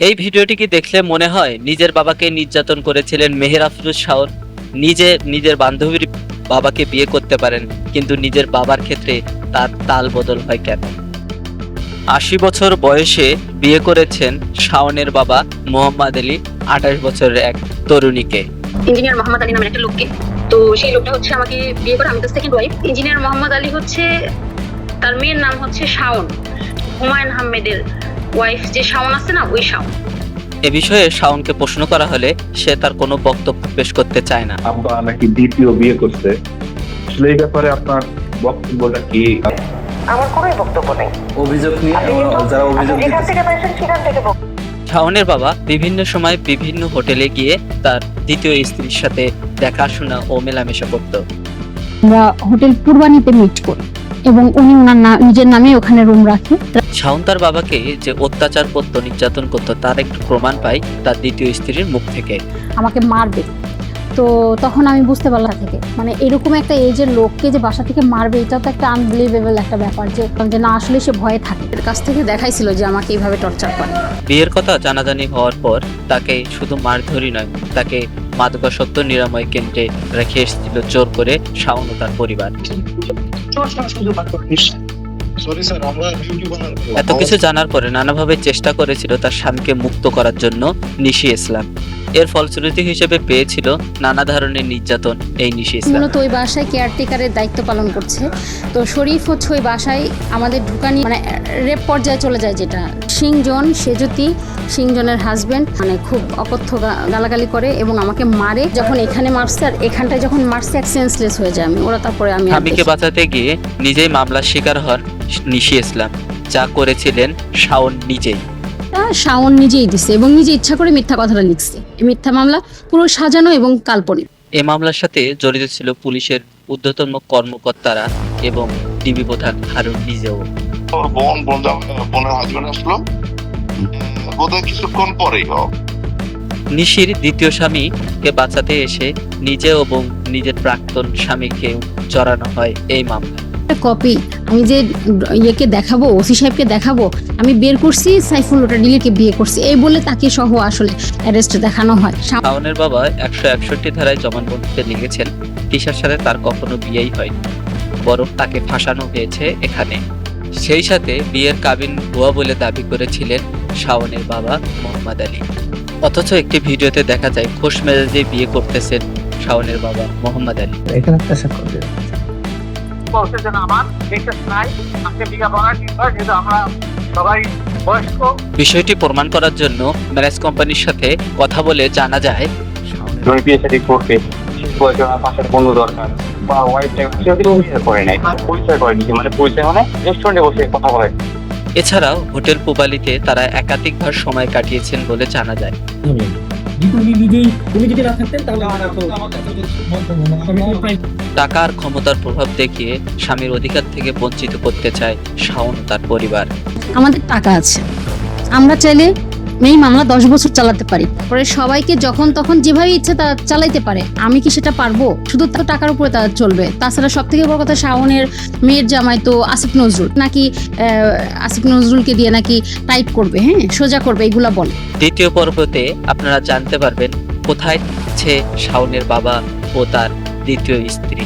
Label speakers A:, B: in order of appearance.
A: এই ভিডিওটিকে দেখলে মনে হয় নিজের বাবাকে নির্যাতন করেছিলেন মেহের আফরুজ শাওন? নিজে নিজের বান্ধবীর বাবাকে বিয়ে করতে পারেন, কিন্তু নিজের বাবার ক্ষেত্রে তার তাল বদল হয় কেন? আশি বছর বয়সে বিয়ে করেছেন শাওনের বাবা মোহাম্মদ আলী, আঠাশ বছরের এক তরুণীকে।
B: ইঞ্জিনিয়ার মোহাম্মদ আলী নামের একটা লোককে। তো সেই লোকটা হচ্ছে আমাকে বিয়ে করে, আমি তো second wife engineer Mohammad Ali হচ্ছে, তার মেয়ের নাম হচ্ছে শাওন। হুমায়ুন আহমেদের ওয়াইফ যে শাওন আছে না ওই শাওন।
A: এ বিষয়ে শাওনকে প্রশ্ন করা হলে সে তার কোনো বক্তব্য পেশ করতে চায় না।
C: আব্বা নাকি দ্বিতীয় বিয়ে করছে। আসলে এই ব্যাপারে আপনার বক্তব্যটা কি?
D: আমার কোনো বক্তব্য নেই।
E: অভিযোগ নিয়ে যারা অভিযোগ
D: যেখান থেকে পাইছেন সেখান থেকে বক্তব্য
A: শাওনের বাবা বিভিন্ন সময় বিভিন্ন হোটেলে গিয়ে তার দ্বিতীয় স্ত্রীর সাথে দেখাশোনা ও মেলামেশা করত।
F: আমরা হোটেল পূর্বানীতে মিট করি। এবং উনি ওনার নিজের নামে ওখানে রুম রাখে।
A: শাওন তার বাবাকে যে অত্যাচার করতো নির্যাতন করতো তার একটু প্রমাণ পাই তার দ্বিতীয় স্ত্রীর মুখ থেকে।
F: আমাকে মারবে। তো তখন আমি বুঝতে পারলাম থেকে মানে এরকম একটা এজের লোককে যে বাসা থেকে মারবে এটা তো একটা আনবিলিভেবল একটা ব্যাপার যে যে না আসলে সে ভয়ে থাকে।
B: এর কাছ থেকে দেখাইছিল যে আমাকে এইভাবে টর্চার করে।
A: বিয়ের কথা জানাজানি হওয়ার পর তাকে শুধু মারধরই নয় তাকে মাদকাসত্ব নিরাময় কেন্দ্রে রেখে এসেছিল জোর করে শাওন তার পরিবার। এত কিছু জানার পরে নানাভাবে চেষ্টা করেছিল তার স্বামীকে মুক্ত করার জন্য নিশি ইসলাম। এর ফলশ্রুতি হিসেবে পেয়েছিল নানা ধরনের নির্যাতন এই নিশি ইসলাম।
F: মূলত ওই বাসায় কেয়ারটেকারের দায়িত্ব পালন করছে। তো শরীফ হচ্ছে ওই বাসায় আমাদের ঢুকানি মানে রেপ পর্যায়ে চলে যায় যেটা। সিংজন সেজুতি সিংজনের হাজবেন্ড মানে খুব অকথ্য গা- গালাগালি করে এবং আমাকে মারে যখন এখানে মারছে আর এখানটায় যখন মারছে এক সেন্সলেস হয়ে যায় আমি। ওরা তারপরে আমি আর
A: স্বামীকে বাঁচাতে গিয়ে নিজেই মামলার শিকার হন নিশি ইসলাম যা করেছিলেন শাওন নিজেই।
F: শাওন নিজেই দিছে এবং নিজে ইচ্ছা করে মিথ্যা কথাটা লিখছে। এই মিথ্যা মামলা পুরো সাজানো এবং কাল্পনিক।
A: এই মামলার সাথে জড়িত ছিল পুলিশের ঊর্ধ্বতন কর্মকর্তারা এবং ডিবি প্রধান হারুন নিজেও।
G: ওর বোন বোনটা বোনের হাজবেন্ড আসলো। বোধহয় কিছুক্ষণ পরেই হোক
A: নিশির দ্বিতীয় স্বামীকে বাঁচাতে এসে নিজে এবং নিজের প্রাক্তন স্বামীকে জড়ানো হয় এই মামলায়।
F: কপি আমি যে ইয়েকে দেখাবো ওসি সাহেবকে দেখাবো আমি বের করছি সাইফুল ওটা ডিলিকে বিয়ে করছি। এই বলে তাকে সহ আসলে অ্যারেস্ট দেখানো হয়।
A: শাওনের বাবা একশো একষট্টি ধারায় জবানবন্দিতে লিখেছেন তিশার সাথে তার কখনো বিয়েই হয়নি বরং তাকে ফাঁসানো হয়েছে এখানে। সেই সাথে বিয়ের কাবিন ভুয়া বলে দাবি করেছিলেন শাওনের বাবা মোহাম্মদ আলী। অথচ একটি ভিডিওতে দেখা যায় খোশ মেজাজে বিয়ে করতেছেন শাওনের বাবা মোহাম্মদ আলী।
E: এখানে একটা।
D: বলছে যে আমার বিশ্বাস নাই আজকে বিঘা বানার বিষয় আমরা সবাই বয়স্ক।
A: বিষয়টি প্রমাণ করার জন্য ম্যারেজ কোম্পানির সাথে কথা বলে জানা যায়।
H: জমি বিয়ে শাদী করতে প্রয়োজন পাশের বন্ধু দরকার বা ওয়াইফ সেও কিন্তু পরিচয় করে নাই পরিচয় করেনি মানে পরিচয় মানে রেস্টুরেন্টে বসে কথা বলে।
A: এছাড়াও হোটেল পুবালিতে তারা একাধিকবার সময় কাটিয়েছেন বলে জানা যায়।
I: নিজেই উনি যদি না থাকতেন তাহলে আমার এত মন্তব্য না। আমি কোনো প্রায়
A: টাকা আর ক্ষমতার প্রভাব দেখিয়ে স্বামীর অধিকার থেকে বঞ্চিত করতে চায় শাওন তার পরিবার
F: আমাদের টাকা আছে আমরা চাইলে এই মামলা দশ বছর চালাতে পারি। পরে সবাইকে যখন তখন যেভাবে ইচ্ছে তা চালাইতে পারে, আমি কি সেটা পারব? শুধু তো টাকার উপরে তা চলবে। তাছাড়া সব থেকে বড় কথা শাওনের মেয়ের জামাই তো আসিফ নজরুল। নাকি আসিফ নজরুলকে দিয়ে নাকি টাইপ করবে হ্যাঁ? সোজা করবে, এগুলা বলে।
A: দ্বিতীয় পর্বতে আপনারা জানতে পারবেন কোথায় আছে শাওনের বাবা ও তার দ্বিতীয় স্ত্রী।